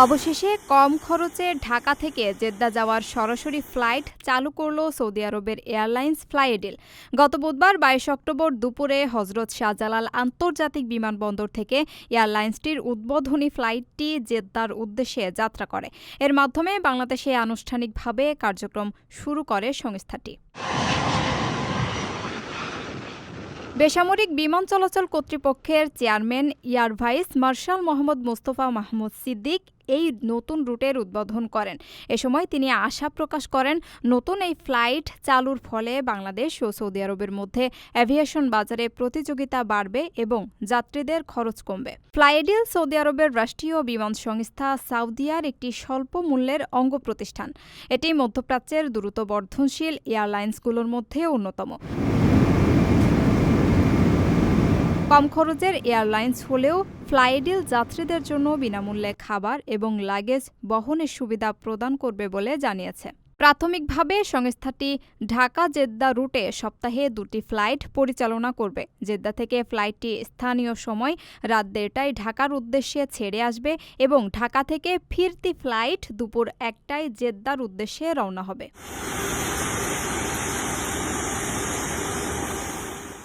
অবশেষে কম খরচে ঢাকা থেকে জেদ্দা যাওয়ার সরাসরি ফ্লাইট চালু করল সৌদি আরবের এয়ারলাইন্স ফ্লাইএডিল গত বুধবার বাইশ অক্টোবর দুপুরে হজরত শাহজালাল আন্তর্জাতিক বিমানবন্দর থেকে এয়ারলাইন্সটির উদ্বোধনী ফ্লাইটটি জেদ্দার উদ্দেশ্যে যাত্রা করে। এর মাধ্যমে বাংলাদেশে আনুষ্ঠানিকভাবে কার্যক্রম শুরু করে সংস্থাটি। বেসামরিক বিমান চলাচল কর্তৃপক্ষের chairman, air vice marshal Mohammad Mostafa Mahmud Siddiq এই নতুন রুটের উদ্বোধন করেন। এ সময় তিনি আশা প্রকাশ করেন, নতুন এই ফ্লাইট চালুর ফলে বাংলাদেশ ও সৌদি আরবের মধ্যে অ্যাভিয়েশন বাজারে প্রতিযোগিতা বাড়বে এবং যাত্রীদের খরচ কমবে। ফ্লাইডিল সৌদি আরবের রাষ্ট্রীয় বিমান সংস্থা সাউদিয়ার একটি স্বল্প মূল্যের অঙ্গ প্রতিষ্ঠান। এটি মধ্যপ্রাচ্যের দ্রুত বর্ধনশীল এয়ারলাইন্সগুলোর মধ্যে অন্যতম। কম খরচের এয়ারলাইন্স হলেও ফ্লাইডিল যাত্রীদের জন্য বিনামূল্যে খাবার এবং লাগেজ বহনের সুবিধা প্রদান করবে বলে জানিয়েছে। প্রাথমিকভাবে সংস্থাটি ঢাকা জেদ্দা রুটে সপ্তাহে দুটি ফ্লাইট পরিচালনা করবে। জেদ্দা থেকে ফ্লাইটটি স্থানীয় সময় রাত দেড়টায় ঢাকার উদ্দেশ্যে ছেড়ে আসবে এবং ঢাকা থেকে ফিরতি ফ্লাইট দুপুর একটায় জেদ্দার উদ্দেশ্যে রওনা হবে।